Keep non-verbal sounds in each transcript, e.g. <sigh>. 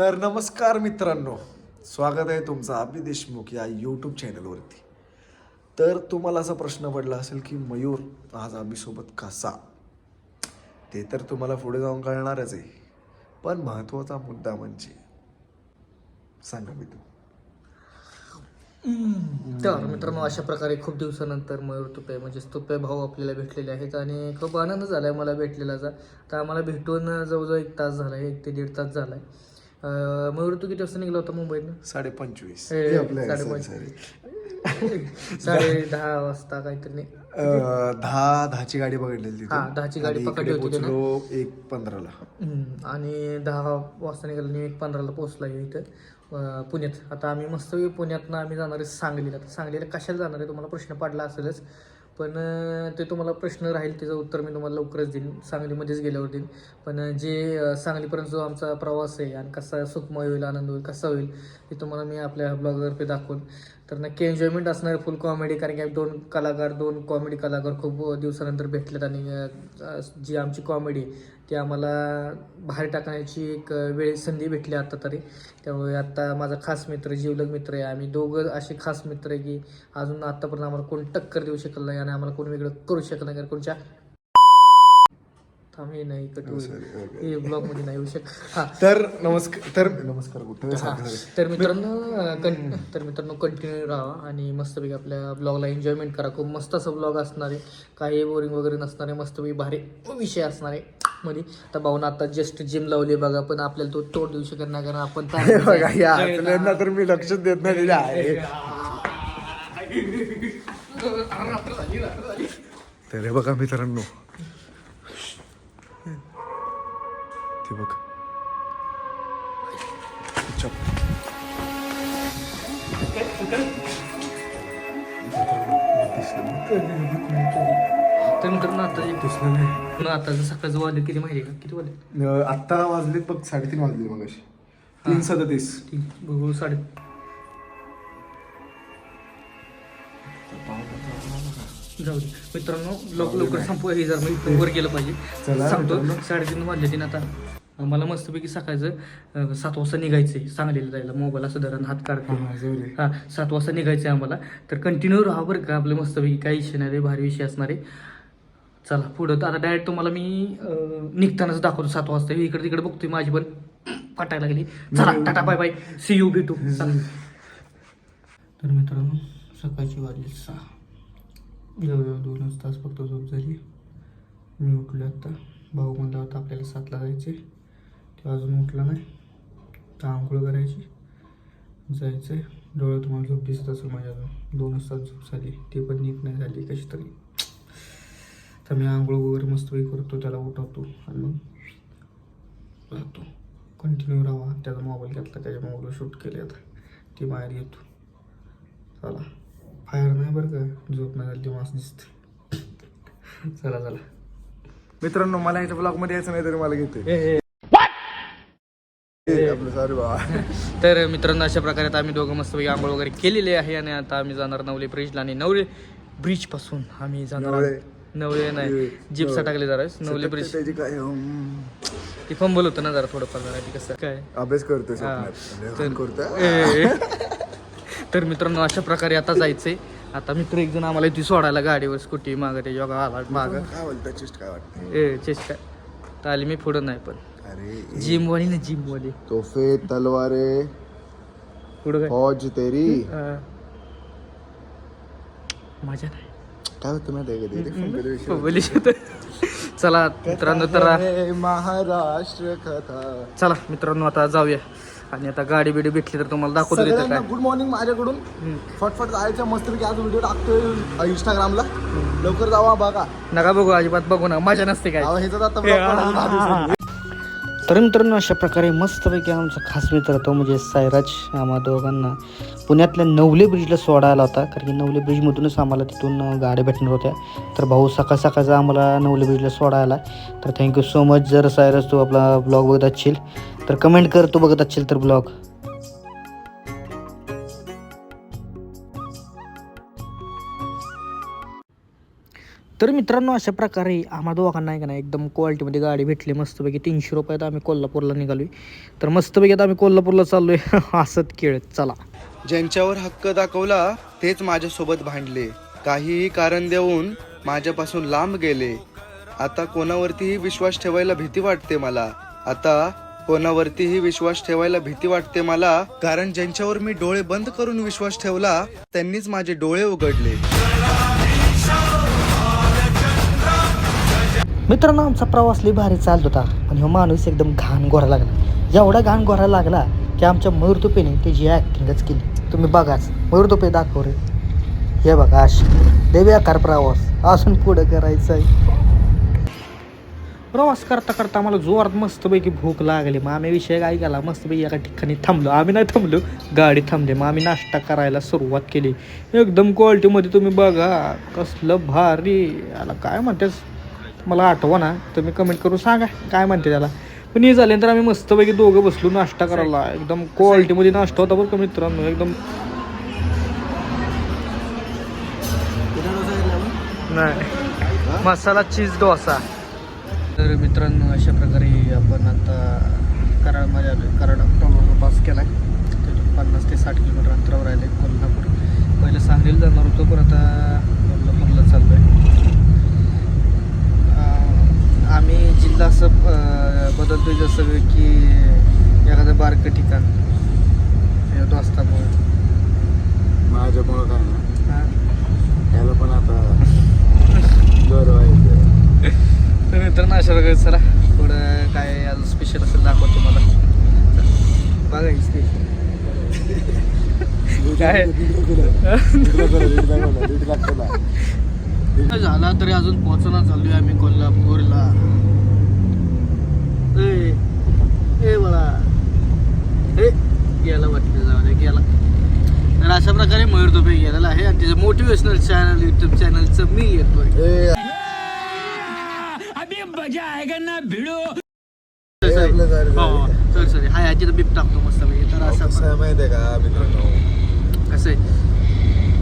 तर नमस्कार मित्रांनो. स्वागत आहे तुमचं अभि देशमुख या यूट्यूब चॅनलवरती तर तुम्हाला असा प्रश्न पडला असेल की मयूर आज अभिसोबत कसा? ते तर तुम्हाला पुढे जाऊन कळणारच आहे. पण महत्त्वाचा मुद्दा म्हणजे सांगा मी तू तर मित्रांनो अशा प्रकारे खूप दिवसानंतर मयूर तुपे म्हणजेच तुपे भाऊ आपल्याला भेटलेले आहेत आणि खूप आनंद झाला आहे मला भेटलेलाचा तर आम्हाला भेटून जवळजवळ एक तास झाला आहे एक ते दीड तास झाला आहे मयूर तू किती वाजता निघला होता मुंबईतनं? साडे पंचवीस. हे, आपलं sorry, sorry. साडे दहा वाजता काहीतरी. अं, दहा दहाची गाडी बघितलेली हा, दहाची गाडी आणि इकडे पकडली होती. पोहोचलो एक पंधराला. हम्म, आणि दहा वाजता निघालो आणि एक पंधराला पोहोचला आहे इथं अं, पुण्यात. आता आम्ही मस्त पुण्यातनं आम्ही जाणार आहे सांगलीला. सांगलीला कशाला जाणार आहे? तुम्हाला प्रश्न पडला असेलच. पण ते तुम्हाला प्रश्न राहील त्याचं उत्तर मी तुम्हाला लवकरच देईन. सांगलीमध्येच गेल्यावर देईन. पण जे सांगलीपर्यंत जो आमचा प्रवास आहे आणि कसा सुखमय होईल आनंद होईल कसा होईल हे तुम्हाला मी आपल्या ब्लॉगतर्फे दाखवून तर नक्की एन्जॉयमेंट असणार फुल कॉमेडी कारण की आम्ही दोन कलाकार दोन कॉमेडी कलाकार खूप दिवसानंतर भेटलेत आणि जी आमची कॉमेडी ती आम्हाला बाहेर टाकण्याची एक वेळ संधी भेटली आता तरी. त्यामुळे आत्ता माझा खास मित्र जीवलग मित्र आहे. आम्ही दोघं असे खास मित्र आहे की अजून आत्तापर्यंत आम्हाला कोण टक्कर देऊ शकलं नाही आणि आम्हाला कोण वेगळं करू शकलं नाही. कारण कोणच्या थांबे नाही कट okay. हे नाही येऊ शकत. हां. तर नमस्कार तर नमस्कार कुठं हा. तर मित्रांनो कं- तर मित्रांनो कंटिन्यू राहा आणि मस्तपैकी आपल्या ब्लॉगला एन्जॉयमेंट करा. खूप मस्त असं ब्लॉग असणार आहे. काही बोरिंग वगैरे नसणार आहे. मस्तपैकी भारी विषय असणार आहे. मध्ये. तर भाऊन आता जस्ट जिम लावली बघा. पण आपल्याला तो तोड देऊ शकत नाही कारण आपण <laughs> बघा या आपल्यांना तर मी लक्षच देत नाही आहे तर हे बघा मित्रांनो चप. तर मित्रांनो आता सकाळचं वाजले किती माहिती का? किती वाजले आत्ता वाजलेत बघ साडेतीन वाजले मग तीन सदतीस. तीन. बघू साडे जाऊ दे. मित्रांनो लवकर लवकर संपवा हे जर मी वर गेलं पाहिजे. चला सांगतो मित्रांनो. साडेतीन वाजले तीन आता मला मस्तपैकी सकाळचं सात वाजता निघायचं आहे सांगलीला जायला. मोबाईल असं धरण हात काढतो हा, जाऊ दे. हा सात वाजता निघायचं आहे आम्हाला. तर कंटिन्यू राहा बरं का आपलं मस्तपैकी काही विषय नाही रे, भारी विषय असणार आहे. चला पुढं तर आता डायरेक्ट तुम्हाला मी अं, निघतानाच दाखवतो सात वाजता. इकडे तिकडे बघतोय माझी पण. पटायला लागली. चला tata bye bye see you भेटू. तर मित्रांनो सकाळची वाजली सहा. जवळजवळ दोनच तास फक्त झोप झाली. मी उठलो आता. भाऊ म्हणला होता आपल्याला सातला जायचे ते अजून उठला नाही. तर आंघोळ करायची. जायचं आहे डोळं तुम्हाला झोप दिसत असेल माझ्या अजून. दोनच तास झोप झाली. ती पण नीट नाही झाली कशी तरी. तर मी आंघोळ वगैरे मस्तपैकी करतो त्याला उठवतो आणि मग राहतो. कंटिन्यू राहा. त्याचा मोबाईल घेतला त्याच्या मोबाईलवर शूट केले आता. ती बाहेर येतो. चला. फायर नाही बरं का? झोप नाही झाली मास दिसते चला चला. मित्रांनो मला याच्या ब्लॉगमध्ये यायचं नाही तरी मला घेते आपलं सॉरी बाबा <laughs> तर मित्रांनो अशा प्रकारे आता आम्ही दोघं मस्तपैकी आंघोळ वगैरे केलेली आहे आणि आता आम्ही जाणार नवले ब्रिजला आणि नवले ब्रिजपासून आम्ही जाणार नवले. नाही जीप टाकले जरा नवले ब्रिज ती फंबल होतं ना जरा थोडंफार जरा ती कसं काय? अभ्यास करतोय हा. <laughs> तर- मित्रांनो अशा प्रकारे आता जायचंय. आता मित्र एक जण आम्हाला ती सोडायला गाडीवर स्कूटी मागं ते योगा आला मागं. काय बोलता चेस्ट काय वाटतं ए चेष्टा तर आली मी पुढं नाही पण अरे. जिमवाली ना जिमवाली. तोफे तलवारे. पुढं काय? फौज तेरी. अं, मजा नाही. काय होतं माहिती आहे का ते? ते. बोली चला मित्रांनो तर हे महाराष्ट्र कथा. चला मित्रांनो आता जाऊया. आणि आता गाडी बिडी भेटली तर तुम्हाला दाखवतो तिथं सगळ्यांना काय. गुड मॉर्निंग माझ्याकडून. फटफट जायचं मस्तपैकी आज व्हिडिओ टाकतोय इंस्टाग्रामला लवकर जावा बघा. नका बघू अजिबात बघू ना मजा नसते काय. अहो, ह्याच्यात आता vlog. <laughs> तर मित्रांनो अशा प्रकारे मस्तपैकी आमचा खास मित्र तो म्हणजे सायराज आम्हा दोघांना. पुण्यातल्या नवले ब्रिजला सोडायला होता कारण की नवले ब्रिजमधूनच आम्हाला तिथून गाड्या भेटणार होत्या. तर भाऊ सकाळ सकाळचा आम्हाला नवले ब्रिजला सोडायला तर थँक्यू सो मच जर सायराज तू आपला ब्लॉग बघत असशील तर कमेंट कर. तू बघत असशील तर ब्लॉग तर मित्रांनो अशा प्रकारे आम्हा दोघांना आहे का नाही एकदम क्वालिटीमध्ये गाडी भेटली. मस्तपैकी तीनशे रुपयात आम्ही कोल्हापूरला निघालोय. तर मस्तपैकी आता आम्ही कोल्हापूरला चाललोय. <laughs> हसत खेळत चला. ज्यांच्यावर हक्क दाखवला तेच माझ्यासोबत भांडले. काहीही कारण देऊन माझ्यापासून लांब गेले. आता कोणावरतीही विश्वास ठेवायला भीती वाटते मला. आता कोणावरतीही विश्वास ठेवायला भीती वाटते मला. कारण ज्यांच्यावर मी डोळे बंद करून विश्वास ठेवला त्यांनीच माझे डोळे उघडले. मित्रांनो आमचा प्रवास लई भारी चालत होता पण हा माणूस एकदम घाण गोरा लागला. एवढा घाण गोरा लागला की आमच्या मयूरतुपेने त्याची ॲक्टिंगच केली. तुम्ही बघाच मयूरतुपे दाखव रे. हे बघा अशी. आकार प्रवास. असून पुढं करायचं आहे प्रवास करता करता आम्हाला जोरात मस्तपैकी भूक लागली. मग आम्ही विषय काय केला मस्तपैकी एका ठिकाणी थांबलो. आम्ही नाही थांबलो गाडी थांबली. मग आम्ही नाश्ता करायला सुरुवात केली. एकदम क्वालिटीमध्ये तुम्ही बघा कसलं भारी. याला काय म्हणतेस मला आठवा ना तुम्ही कमेंट करून सांगा काय म्हणते त्याला. पण हे झाल्यानंतर आम्ही मस्तपैकी दोघं बसलो नाश्ता करायला. एकदम क्वालिटीमध्ये नाश्ता होता बरं का मित्रांनो एकदम. नाही. मसाला चीज डोसा. तर मित्रांनो अशा प्रकारे आपण आता कराडमध्ये आलो कराड टोल पास केला आहे पन्नास ते साठ किलोमीटर अंतरावर राहिले कोल्हापूर. पहिलं सांगलीला जाणार होतो पण आता कोल्हापूरला चाललो आहे आम्ही जिल्हा असं बदलतोय जसं की एखादं बारकं ठिकाण. दोस्तामुळे. माझ्यामुळं काय ना? हां? याला पण आता <laughs> गौरव आहे तर मित्रांनो अशा प्रकारे चला. थोडं काय आज स्पेशल असेल दाखवतो मला बघायच ते काय? झाला तरी अजून पोहोचणं चाललोय आम्ही कोल्हापूरला. ए ए गेला वाटतं जाऊ दे गेला. तर अशा प्रकारे मयूर दुबे गेलेला आहे आणि त्याचं मोटिवेशनल चॅनल युट्यूब चॅनलचं मी येतोय. Sorry sorry. हाय आजी तर बीप टाकतो मस्त तर असं आहे माहिती आहे का मित्रांनो? कसं आहे?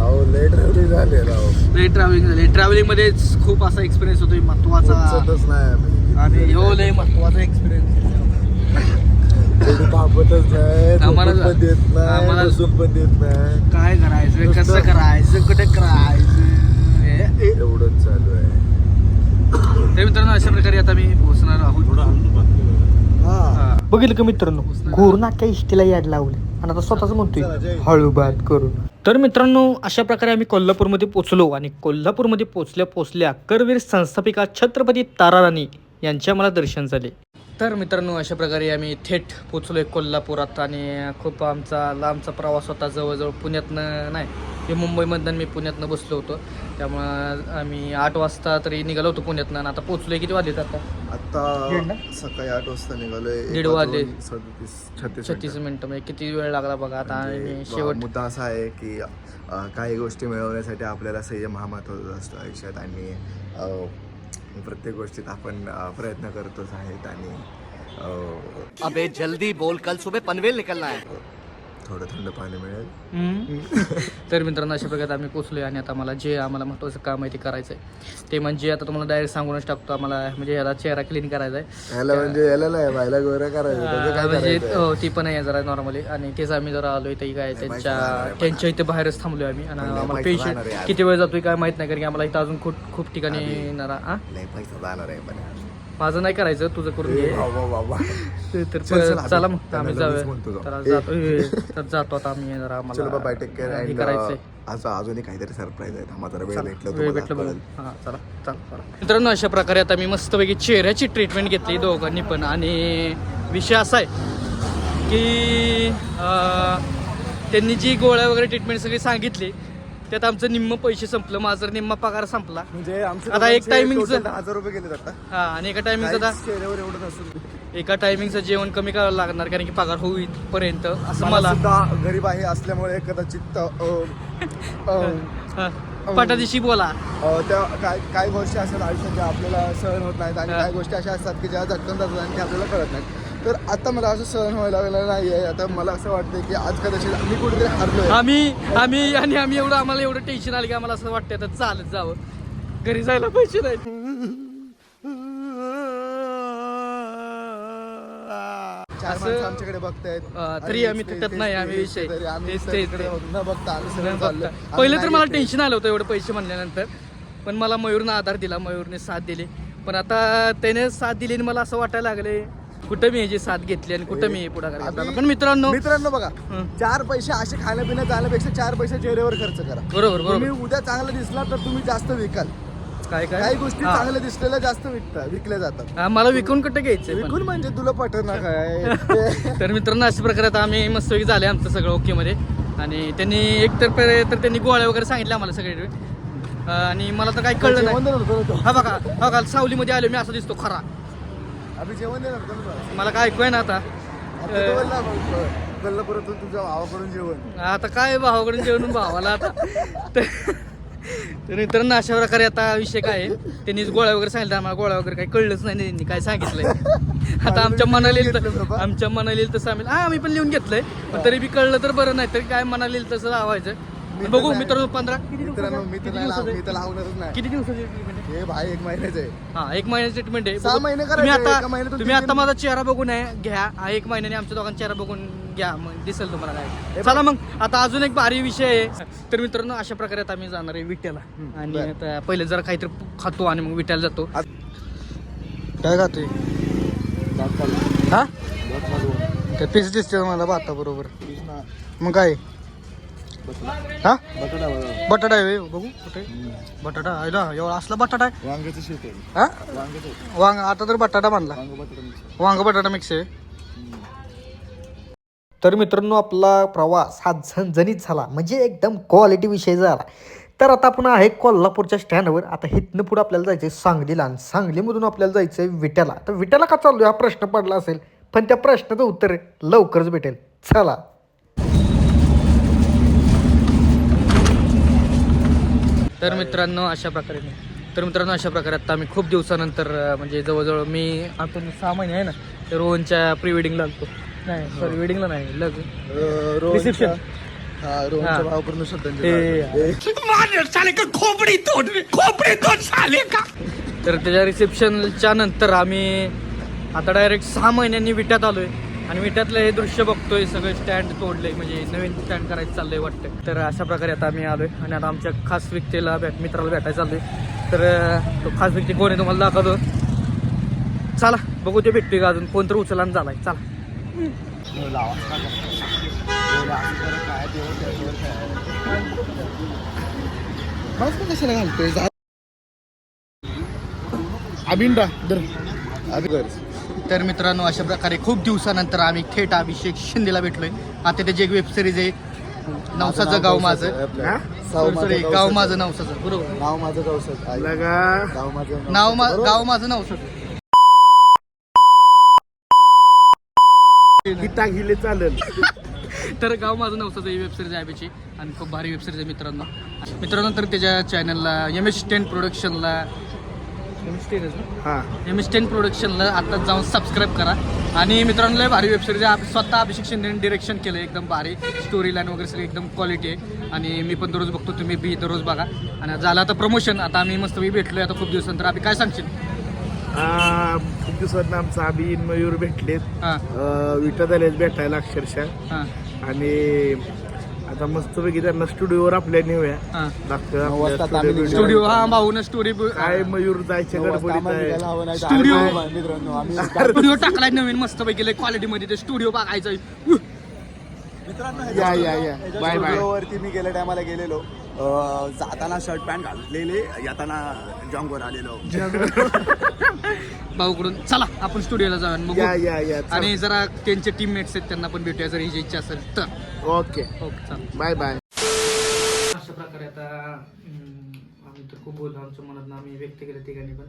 अहो लेट रेवली झाले राव. लय ट्रॅव्हलिंग झाली. ट्रॅव्हलिंगमध्ये खूप असा एक्सपिरियन्स होतोय महत्त्वाचा. नाही आम्ही. आणि हो लय महत्त्वाचा एक्सपिरियन्स कोणी थांबतच नाही आम्हाला- झोपून पण देत नाही आम्हाला- बसून पण देत नाही. काय करायचं? नुसतं- कसं करायचं? कुठे करायचं? हे-. एवढंच चालू आहे. तर मित्रांनो अशा प्रकारे आता मी पोहोचणार आहोत. हा. बघितलं का मित्रांनो? घोरनाक्या इष्टीला याड लावले. आणि आता स्वतःच म्हणतोय जय. हळू बात करू. तर मित्रांनो अशा प्रकारे आम्ही कोल्हापूरमध्ये पोचलो आणि कोल्हापूरमध्ये पोचल्या पोचल्या करवीर संस्थापिका छत्रपती ताराराणी यांचे मला दर्शन झाले. तर मित्रांनो अशा प्रकारे आम्ही थेट पोचलोय कोल्हापुरात आणि खूप आमचा लांबचा प्रवास होता जवळजवळ पुण्यातनं नाही हे मुंबईमधनं मी पुण्यातनं बसलो होतो त्यामुळं आम्ही आठ वाजता तरी निघालो होतो पुण्यातनं आणि आता पोचलोय किती वाजलेत आता? आता सकाळी आठ वाजता निघालोय दीड वाजले. छत्तीस छत्तीस मिनिटं. म्हणजे किती वेळ लागला बघा आता आणि म्हणजे शेवट मुद्दा असा आहे की काही गोष्टी मिळवण्यासाठी आपल्याला संयम हा महत्त्वाचा असतो आयुष्यात आणि प्रत्येक गोष्टीत आपण प्रयत्न करतोच आहेत आणि अबे जल्दी बोल कल सुबह पनवेल निकलना है। थोडं थंड पाणी मिळेल. तर मित्रांनो अशा प्रकारे आम्ही पोचलोय आणि आता मला जे आम्हाला महत्त्वाचं काम आहे ते करायचं आहे ते म्हणजे आता तुम्हाला डायरेक्ट सांगूनच टाकतो आम्हाला म्हणजे याला चेहरा क्लीन करायचा आहे म्हणजे याला नाही व्हायला गोरं करायचं त्याचं काय म्हणजे हो, ती पण आहे जरा नॉर्मली आणि तेच आम्ही जरा आलोय ते काय त्यांच्या आहे त्यांच्या इथे बाहेरच थांबलोय आम्ही. आणि आम्हाला पेशंट आहे. किती वेळ जातोय काय माहीत नाही कारण की आम्हाला इथं अजून खूप खूप ठिकाणी येणार हा? आहे माझं नाही करायचं तुझं करून घे. <laughs> तर चल, मग आम्ही जाऊया. तर. जातो ए, तर जातो आता आम्ही जरा चलो बाबा आम्हाला टेक केअर हे अँड करायचंय. आज अजूनही काहीतरी सरप्राईज आहे. जरा वेळ चला, भेटलं वेळ भेटलं बघू. हां चला चला चला. मित्रांनो अशा प्रकारे आता मी मस्तपैकी चेहऱ्याची ट्रीटमेंट घेतली दोघांनी पण. आणि विषय असा आहे की त्यांनी जी गोळ्या वगैरे ट्रीटमेंट सगळी सांगितली त्यात आमचं निम्म पैसे संपलं माझं निम्म पगार संपला. म्हणजे आमचे आता एक दहा हजार रुपये गेले आता. हा आणि एका टायमिंगचं आता एवढं नसून. एका टायमिंगचं जेवण कमी करावं लागणार कारण की पगार होईपर्यंत असं मला मला सुद्धा गरीब आहे असल्यामुळे कदाचित अ, अ, हा, पटादिशी बोला. अ, त्या काय काय गोष्टी असतात आयुष्यात ज्या आपल्याला सहन होत नाहीत आणि हा. काही गोष्टी अशा असतात की ज्या झटकन जातात आणि त्या आपल्याला कळत नाहीत. तर आता मला असं सहन व्हायला लागलं नाही आहे आता मला असं वाटतं की आज कदाचित मी कुठेतरी हरलोय. आम्ही आम्ही आणि आम्ही एवढं आम्हाला एवढं टेन्शन आलं की आम्हाला असं वाटतं आता चालत जावं. घरी जायला पैसे नाही आमच्याकडे बघतायत. तरी आम्ही तेच- तिथं तेच- नाही, आम्ही विषय- तरी आम्ही तर. न बघता आम्ही. आम्ही पहिलं तर मला. टेन्शन आलं होतं एवढं पैसे म्हणल्यानंतर. पण मला मयूरनं आधार दिला मयूरने साथ दिली. पण आता त्याने साथ दिली आणि मला असं वाटायला लागले कुठं मी याची साथ घेतली आणि कुठं मी पुढाकार घेतला? पण मित्रांनो मित्रांनो बघा. चार पैसे असे खाण्यापिण्या जाण्यापेक्षा चार पैसे चेहऱ्यावर खर्च करा. बरोबर बरोबर. उद्या चांगलं दिसला तर तुम्ही जास्त विकाल. काय काय? काही गोष्टी. चांगल्या दिसलेल्या जास्त विकता विकल्या जातात. मला विकून कुठं घ्यायचंय पण. विकून म्हणजे तुला पटना <laughs> काय? तर मित्रांनो अशा प्रकारे आता आम्ही मस्तपैकी झाले आमचं सगळं ओके मध्ये. आणि त्यांनी एक तर त्यांनी गोळ्या वगैरे सांगितल्या आम्हाला सगळे आणि मला तर काही कळलं नाही. हा बघा हा बघा सावलीमध्ये आलो मी असं दिसतो खरा. आम्ही जेवण देणार. मला काय ऐकूय ना आता. आता मग, तुझ्या भावाकडून जेवण. आता काय भावाकडून जेवण भावाला आता? तर तर मित्रांनो अशा प्रकारे आता विषय काय आहे? त्यांनी गोळ्या वगैरे सांगितलं आम्हाला गोळ्या वगैरे काही कळलंच नाही त्यांनी काय सांगितलंय. आता आमच्या मनाला येईल घेतलं तर- बाबा? आमच्या मनाला येईल तसं आम्ही हा आम्ही पण लिहून घेतलंय. पण तरी बी कळलं तर बरं नाही तरी काय मनाला येईल तसं लावायचं. बघू मित्रांनो पंधरा. मित्रांनो मी दिवसाचं? तर नाही मी तर दिवसाचं? लावणारच नाही. किती दिवसाची treatment आहे? हे भाई एक महिन्याचं आहे. हा एक महिन्याची ट्रीटमेंट आहे. सहा बघू. महिने तुम्ही आता महिन्यातून तुम्ही तीन आता माझा चेहरा बघून आहे घ्या. हा एक महिन्याने आमच्या दोघांचा चेहरा बघून घ्या मग दिसेल तुम्हाला काय. चला मग आता अजून एक भारी विषय आहे. तर मित्रांनो अशा प्रकारे आता आम्ही जाणार आहे विट्याला. आणि बरं. आता पहिले जरा काहीतरी खातो आणि मग विट्याला जातो. काय खातोय? हा? पीस दिसते मला भाता बरोबर मग काय? हा? बटाटा आहे बघू कुठे. बटाटा आहे ना एवढा असला बटाटा आहे. वांग्याचं शेत आहे. हा? वांग्याचं वांग आता तर बटाटा बांधला वांग बटाटा वांग बटाटा मिक्स आहे. तर मित्रांनो आपला प्रवास हा झणझणीत झाला. म्हणजे एकदम क्वालिटी विषय झाला. तर आता आपण आहे कोल्हापूरच्या स्टँडवर आता हिथनं पुढे आपल्याला जायचं आहे सांगलीला. आणि सांगलीमधून आपल्याला जायचं आहे विट्याला. तर विट्याला का चाललो हा प्रश्न पडला असेल. पण त्या प्रश्नाचं उत्तर लवकरच भेटेल. चला. तर मित्रांनो अशा प्रकारे तर मित्रांनो अशा प्रकारे आता आम्ही खूप दिवसानंतर म्हणजे जवळजवळ मी आपण सहा महिने आहे ना तर रोहनच्या प्री वेडिंगला आलतो नाही सॉरी वेडिंगला नाही. हा हा. भावाकडून श्रद्धांजली ते- वाहिली. तर त्याच्या रिसेप्शनच्या नंतर आम्ही आता डायरेक्ट सहा महिन्यांनी विट्यात आलोय. आणि विट्यातलं हे दृश्य बघतोय सगळे स्टँड तोडले म्हणजे नवीन स्टँड करायचं चाललंय वाटतं. तर अशा प्रकारे आता आम्ही आलोय आणि आता आमच्या खास व्यक्तीला भेट मित्राला भेटायला चाललोय. तर तो खास व्यक्ती कोण आहे तुम्हाला दाखवतो. चला बघू ते भेटतोय का अजून. कोणतरी उचला आणि झालाय. चला. मास्क कशाला घालतोय? दर अभिगर तर मित्रांनो अशा प्रकारे खूप दिवसानंतर आम्ही थेट अभिषेक शिंदेला भेटलोय. आता त्याची एक वेब सिरीज आहे. नवसाचं गाव माझं. sorry, गाव माझं नवसाचं बरोबर. नाव माझं गावसत गाव माझं नाव मा- बरोबर? गाव माझं नवसाचं. गीता गेले चालेल. तर गाव माझं नवसाचं ही वेब सिरीज आहे आम्हीची आणि खूप भारी वेब सिरीज आहे मित्रांनो. मित्रांनो तर त्याच्या चॅनलला एम एस टेन प्रोडक्शनला हा. एम एस टेन प्रोडक्शनला आत्ताच जाऊन सबस्क्राईब करा. आणि मित्रांनो लय भारी वेब सिरीज आहे स्वतः अभिषेक शिंदेने डिरेक्शन केलं एकदम भारी स्टोरी लाईन वगैरे सगळी एकदम क्वालिटी आहे. आणि मी पण दररोज बघतो. तुम्ही बी दररोज बघा. आणि झालं आता प्रमोशन आता आम्ही मस्त भेटलोय. आता खूप दिवसानंतर. आम्ही काय सांगशील? खूप दिवसात आमचा अभि मयूर भेटलेत. हां. विटात आलेत भेटायला अक्षरशः. हां. आणि आता मस्तपैकी त्यांना स्टुडिओवर आपल्या नेऊया हां. निघणार. स्टुडिओ हा भाऊन स्टोरी काय मयूर जायच्या गडबडीत आहे स्टुडिओ. मित्रांनो आम्ही स्टुडिओ टाकलाय नवीन मस्त पैकी क्वालिटी मध्ये ते स्टुडिओ बघायचं उह. या या या. Bye bye. वरती मी गेल्या टायमाला गेलेलो. अं, जाताना शर्ट पॅन्ट घातलेले येताना जॉंगवर आलेलो. <laughs> भाऊकडून चला आपण स्टुडिओला जाऊया आणि या बघू. या या चल. आणि जरा त्यांचे टीममेट्स आहेत त्यांना पण भेटूया जर ही इच्छा असेल तर. ओके. ओके चला. Bye bye. अशा प्रकारे आता आम्ही तर खूप बोललो आमच्या मनात आम्ही व्यक्त केलं ठिकाणी पण.